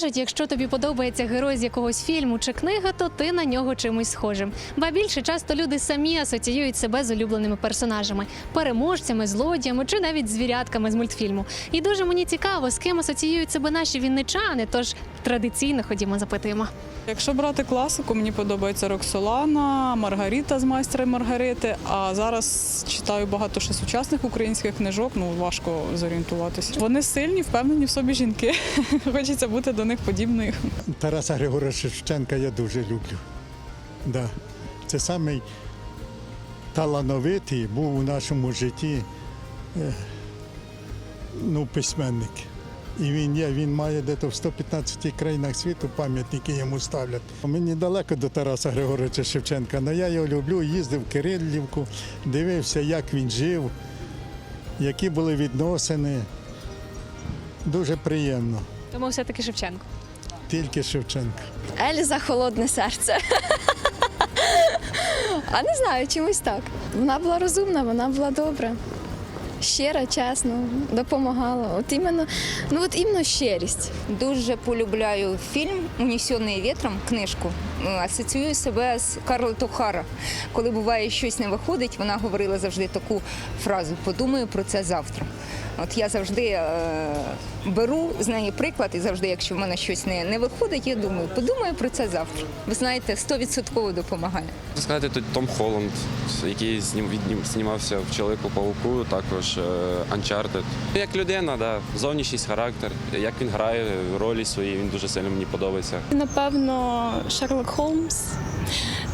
кажуть, якщо тобі подобається герой з якогось фільму чи книги, то ти на нього чимось схожим. Ба більше часто люди самі асоціюють себе з улюбленими персонажами, переможцями, злодіями чи навіть звірятками з мультфільму. І дуже мені цікаво, з ким асоціюють себе наші вінничани. Тож традиційно ходімо, запитуємо. Якщо брати класику, мені подобається Роксолана, Маргарита з майстра Маргарити. А зараз читаю багато ще сучасних українських книжок. Ну важко зорієнтуватися. Вони сильні, впевнені в собі жінки. Хочеться бути до них подібною. Тараса Григоровича Шевченка я дуже люблю. Да. Це самий талановитий був у нашому житті е, ну, письменник. І він є, він має десь в 115 країнах світу пам'ятники йому ставлять. Мені далеко до Тараса Григоровича Шевченка, але я його люблю, їздив в Кириллівку, дивився, як він жив, які були відносини. Дуже приємно. Тому все таки Шевченко. Тільки Шевченко. Ельза холодне серце. А не знаю, чомусь так. Вона була розумна, вона була добра. Щира, чесно, допомагала. От іменно, ну от іменно щирість. Дуже полюбляю фільм Унісений вітром, книжку. Асоціюю себе з Карло Хара. Коли буває щось не виходить, вона говорила завжди таку фразу Подумаю про це завтра. От я завжди е, беру з неї приклад, і завжди, якщо в мене щось не, не виходить, я думаю, подумаю про це завтра. Ви знаєте, стовідсотково допомагає. Можна сказати, тут Том Холланд, який знім, віднім- знімався в Чоловіку пауку, також е, Uncharted. Як людина, да, зовнішність, характер, як він грає ролі свої, він дуже сильно мені подобається. Напевно, Шерлок homes.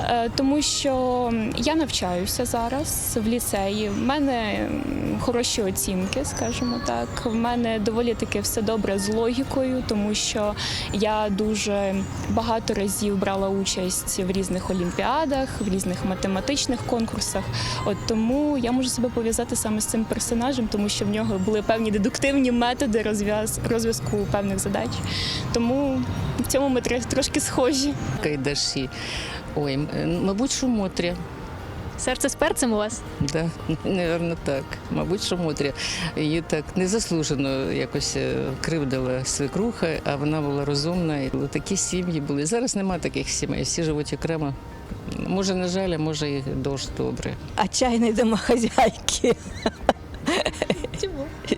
Е, Тому що я навчаюся зараз в ліцеї. В мене хороші оцінки, скажімо так. В мене доволі таки все добре з логікою, тому що я дуже багато разів брала участь в різних олімпіадах, в різних математичних конкурсах. От тому я можу себе пов'язати саме з цим персонажем, тому що в нього були певні дедуктивні методи розв'яз- розв'язку певних задач. Тому в цьому ми тр- трошки схожі. Кайдаші. Ой, мабуть, що Мотря. Серце з перцем у вас? Да, напевно, так. Мабуть, що Мотря. Її так незаслужено якось е, кривдила свекруха, а вона була розумна. І такі сім'ї були. Зараз нема таких сімей, всі живуть окремо. Може, на жаль, а може і дуже добре. отчаянной домохозяйки. Чому?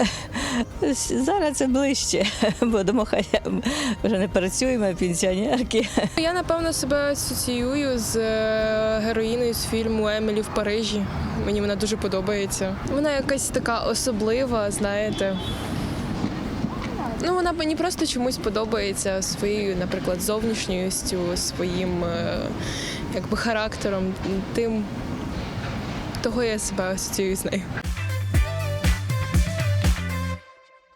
Зараз це ближче, бо домохозяйки вже не працюємо, пенсіонерки. Я напевно себе асоціюю з е, героїною з фільму Емілі в Парижі. Мені вона дуже подобається. Вона якась така особлива, знаєте. Ну, вона мені просто чомусь подобається своєю, наприклад, зовнішньостю, своїм е, якби характером, тим. Того я себе асоціюю з нею.